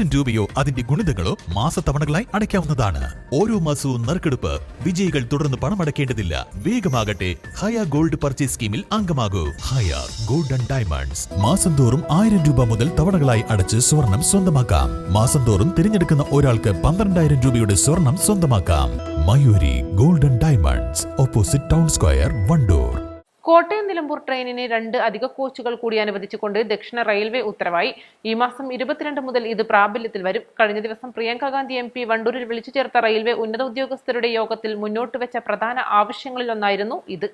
ആയിരം രൂപയോ അതിന്റെ ഗുണിതങ്ങളോ മാസത്തവണകളായി അടയ്ക്കാവുന്നതാണ്. ഓരോ മാസവും നറുക്കെടുപ്പ് വിജയികൾ തുടർന്ന് പണമടയ്ക്കേണ്ടതില്ല വേഗമാകട്ടെ ഹയ ഗോൾഡ് പർച്ചേസ് സ്കീമിൽ അംഗമാകൂ. ഹയ ഗോൾഡൻ ഡയമണ്ട്സ്. മാസം തോറും ആയിരം രൂപ മുതൽ തവണകളായി അടച്ച് സ്വർണം സ്വന്തമാക്കാം. മാസം തോറും തിരഞ്ഞെടുക്കുന്ന ഒരാൾക്ക് പന്ത്രണ്ടായിരം രൂപയുടെ സ്വർണം സ്വന്തമാക്കാം. Mayuri golden diamonds. Opposite town square Wandoor. Kottayam Nilambur ട്രെയിനിന് രണ്ട് അധിക കോച്ചുകൾ കൂടി അനുവദിച്ചുകൊണ്ട് ദക്ഷിണ റെയിൽവേ ഉത്തരവായി. ഈ മാസം ഇരുപത്തിരണ്ട് മുതൽ ഇത് പ്രാബല്യത്തിൽ വരും. കഴിഞ്ഞ ദിവസം പ്രിയങ്ക ഗാന്ധി എം പി വണ്ടൂരിൽ വിളിച്ചു ചേർത്ത റെയിൽവേ ഉന്നത ഉദ്യോഗസ്ഥരുടെ യോഗത്തിൽ മുന്നോട്ട് വെച്ച പ്രധാന ആവശ്യങ്ങളിലൊന്നായിരുന്നു ഇത്.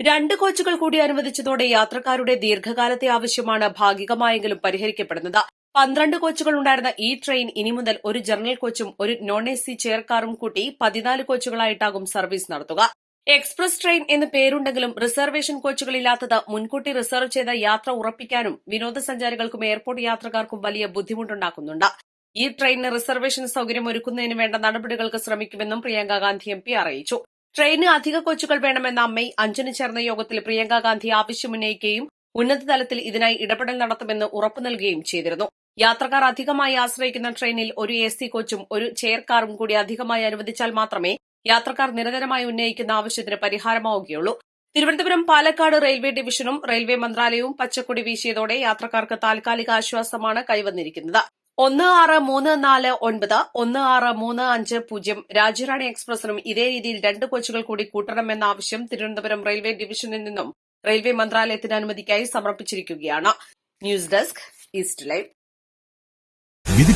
രണ്ട് കോച്ചുകൾ കൂടി അനുവദിച്ചതോടെ യാത്രക്കാരുടെ ദീർഘകാലത്തെ ആവശ്യമാണ് ഭാഗികമായെങ്കിലും പരിഹരിക്കപ്പെടുന്നത്. പന്ത്രണ്ട് കോച്ചുകൾ ഉണ്ടായിരുന്ന ഈ ട്രെയിൻ ഇനി മുതൽ ഒരു ജനറൽ കോച്ചും ഒരു നോൺ എ സി ചെയർ കാറും കൂട്ടി പതിനാല് കോച്ചുകളായിട്ടാകും സർവീസ് നടത്തുക. എക്സ്പ്രസ് ട്രെയിൻ എന്ന് പേരുണ്ടെങ്കിലും റിസർവേഷൻ കോച്ചുകളില്ലാത്തത് മുൻകൂട്ടി റിസർവ് ചെയ്ത യാത്ര ഉറപ്പിക്കാനും വിനോദസഞ്ചാരികൾക്കും എയർപോർട്ട് യാത്രക്കാർക്കും വലിയ ബുദ്ധിമുട്ടുണ്ടാക്കുന്നുണ്ട്. ഈ ട്രെയിനിന് റിസർവേഷൻ സൌകര്യം ഒരുക്കുന്നതിന് വേണ്ട നടപടികൾക്ക് ശ്രമിക്കുമെന്നും പ്രിയങ്ക ഗാന്ധി എം പി അറിയിച്ചു. ട്രെയിനിന് അധിക കോച്ചുകൾ വേണമെന്ന മെയ് അഞ്ചിന് ചേർന്ന യോഗത്തിൽ പ്രിയങ്ക ഗാന്ധി ആവശ്യമുന്നയിക്കുകയും ഉന്നതതലത്തിൽ ഇതിനായി ഇടപെടൽ നടത്തുമെന്ന് ഉറപ്പു നൽകുകയും ചെയ്തിരുന്നു. യാത്രക്കാർ അധികമായി ആശ്രയിക്കുന്ന ട്രെയിനിൽ ഒരു എ സി കോച്ചും ഒരു ചെയർ കാറും കൂടി അധികമായി അനുവദിച്ചാൽ മാത്രമേ യാത്രക്കാർ നിരന്തരമായി ഉന്നയിക്കുന്ന ആവശ്യത്തിന് പരിഹാരമാവുകയുള്ളൂ. തിരുവനന്തപുരം പാലക്കാട് റെയിൽവേ ഡിവിഷനും റെയിൽവേ മന്ത്രാലയവും പച്ചക്കൊടി വീശിയതോടെ യാത്രക്കാർക്ക് താൽക്കാലിക ആശ്വാസമാണ് കൈവന്നിരിക്കുന്നത്. ഒന്ന് ആറ് മൂന്ന് നാല് ഒൻപത് ഒന്ന് ആറ് മൂന്ന് അഞ്ച് പൂജ്യം രാജ്യറാണി എക്സ്പ്രസിനും ഇതേ രീതിയിൽ രണ്ട് കോച്ചുകൾ കൂടി കൂട്ടണമെന്ന ആവശ്യം തിരുവനന്തപുരം റെയിൽവേ ഡിവിഷനിൽ നിന്നും റെയിൽവേ മന്ത്രാലയത്തിന് അനുമതിക്കായി സമർപ്പിച്ചിരിക്കുകയാണ്. News desk east live.